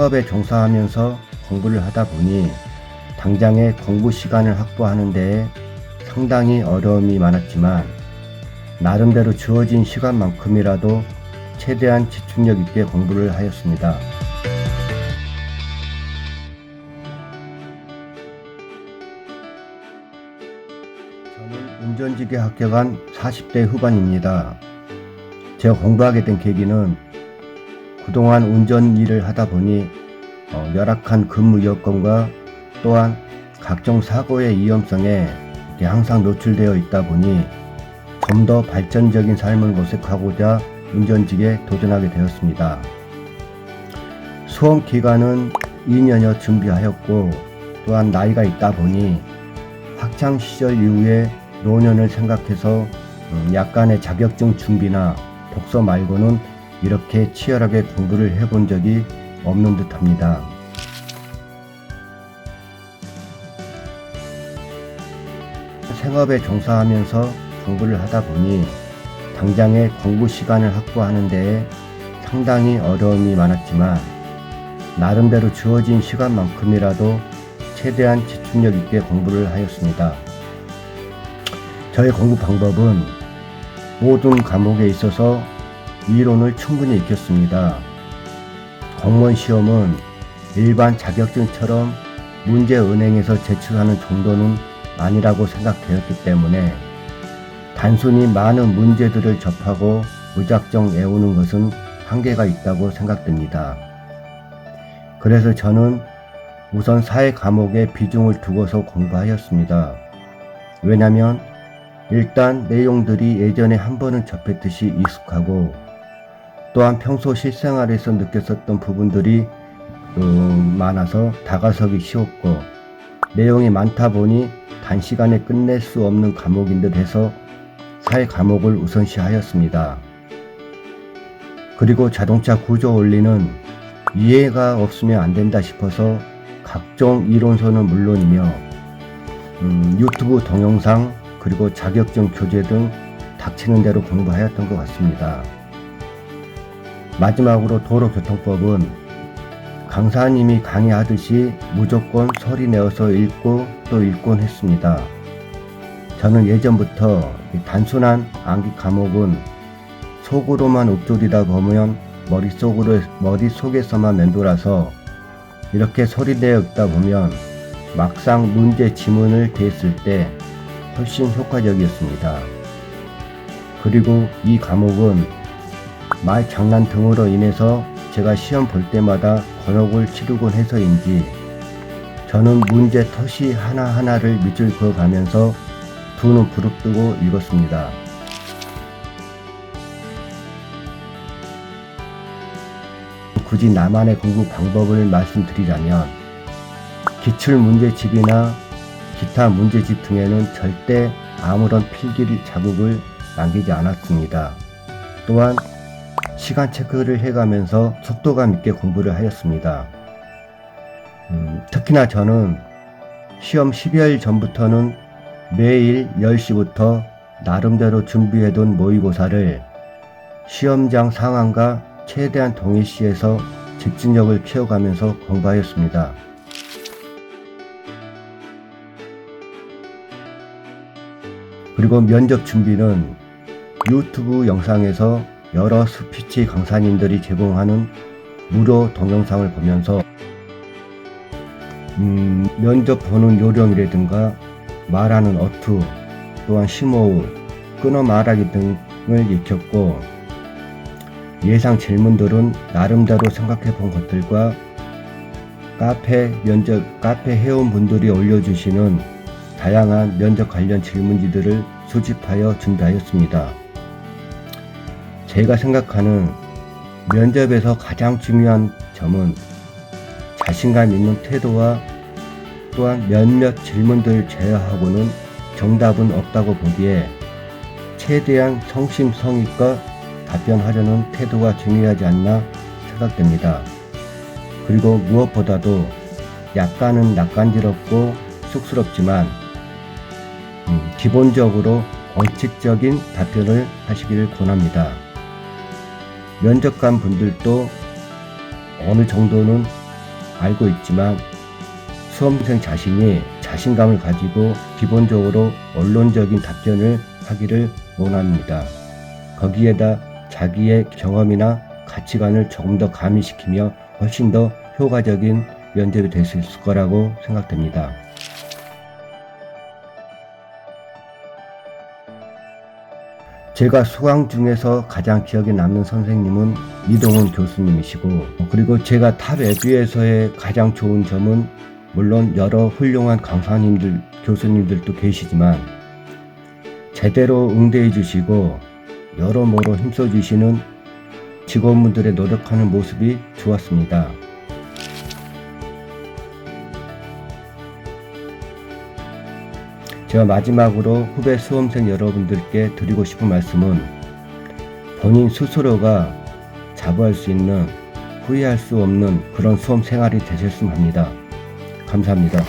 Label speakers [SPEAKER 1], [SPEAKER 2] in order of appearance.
[SPEAKER 1] 생업에 종사하면서 공부를 하다 보니 당장의 공부 시간을 확보하는 데에 상당히 어려움이 많았지만 나름대로 주어진 시간만큼이라도 최대한 집중력 있게 공부를 하였습니다. 운전직에 합격한 40대 후반입니다. 제가 공부하게 된 계기는 그동안 운전 일을 하다 보니 어, 열악한 근무 여건과 또한 각종 사고의 위험성에 항상 노출되어 있다 보니 좀 더 발전적인 삶을 모색하고자 운전직에 도전하게 되었습니다. 수험 기간은 2년여 준비하였고 또한 나이가 있다 보니 학창 시절 이후에 노년을 생각해서 음, 약간의 자격증 준비나 독서 말고는 이렇게 치열하게 공부를 해본 적이 없는 듯 합니다. 생업에 종사하면서 공부를 하다 보니 당장의 공부 시간을 확보하는 데에 상당히 어려움이 많았지만 나름대로 주어진 시간만큼이라도 최대한 집중력 있게 공부를 하였습니다. 저의 공부 방법은 모든 과목에 있어서 이론을 충분히 익혔습니다. 공무원 시험은 일반 자격증처럼 문제 은행에서 제출하는 정도는 아니라고 생각되었기 때문에 단순히 많은 문제들을 접하고 무작정 외우는 것은 한계가 있다고 생각됩니다. 그래서 저는 우선 사회 과목에 비중을 두고서 공부하였습니다. 왜냐하면 일단 내용들이 예전에 한 번은 접했듯이 익숙하고 또한 평소 실생활에서 느꼈었던 부분들이 음, 많아서 다가서기 쉬웠고 내용이 많다 보니 단시간에 끝낼 수 없는 과목인 듯 해서 사회 과목을 우선시하였습니다. 그리고 자동차 구조 원리는 이해가 없으면 안 된다 싶어서 각종 이론서는 물론이며 음, 유튜브 동영상 그리고 자격증 교재 등 닥치는 대로 공부하였던 것 같습니다. 마지막으로 도로교통법은 강사님이 강의하듯이 무조건 소리 내어서 읽고 또 읽곤 했습니다. 저는 예전부터 이 단순한 암기 과목은 속으로만 읊조리다 보면 머릿속으로, 머릿속에서만 맴돌아서 이렇게 소리내어 읽다 보면 막상 문제 지문을 대했을 때 훨씬 효과적이었습니다. 그리고 이 과목은 말 장난 등으로 인해서 제가 시험 볼 때마다 곤혹을 치르곤 해서인지 저는 문제 터시 하나하나를 밑줄 그어가면서 두 눈 부릅뜨고 읽었습니다. 굳이 나만의 공부 방법을 말씀드리자면 기출 문제집이나 기타 문제집 등에는 절대 아무런 필기 자국을 남기지 않았습니다. 또한 시간 체크를 해가면서 속도감 있게 공부를 하였습니다. 음, 특히나 저는 시험 12일 전부터는 매일 10시부터 나름대로 준비해둔 모의고사를 시험장 상황과 최대한 동일시해서 집중력을 키워가면서 공부하였습니다. 그리고 면접 준비는 유튜브 영상에서 여러 스피치 강사님들이 제공하는 무료 동영상을 보면서 음, 면접 보는 요령이라든가 말하는 어투 또한 심호흡 끊어 말하기 등을 익혔고 예상 질문들은 나름대로 생각해 본 것들과 카페 면접 카페 회원분들이 올려주시는 다양한 면접 관련 질문지들을 수집하여 준비하였습니다. 제가 생각하는 면접에서 가장 중요한 점은 자신감 있는 태도와 또한 몇몇 질문들을 제외하고는 정답은 없다고 보기에 최대한 성심성의껏 답변하려는 태도가 중요하지 않나 생각됩니다. 그리고 무엇보다도 약간은 낯간지럽고 쑥스럽지만 음, 기본적으로 원칙적인 답변을 하시기를 권합니다. 면접관 분들도 어느 정도는 알고 있지만 수험생 자신이 자신감을 가지고 기본적으로 언론적인 답변을 하기를 원합니다. 거기에다 자기의 경험이나 가치관을 조금 더 가미시키며 훨씬 더 효과적인 면접이 될 수 있을 거라고 생각됩니다. 제가 수강 중에서 가장 기억에 남는 선생님은 이동훈 교수님이시고 그리고 제가 탑 에듀에서의 가장 좋은 점은 물론 여러 훌륭한 강사님들 교수님들도 계시지만 제대로 응대해 주시고 여러모로 힘써 주시는 직원분들의 노력하는 모습이 좋았습니다. 제가 마지막으로 후배 수험생 여러분들께 드리고 싶은 말씀은 본인 스스로가 자부할 수 있는 후회할 수 없는 그런 수험 생활이 되셨으면 합니다. 감사합니다.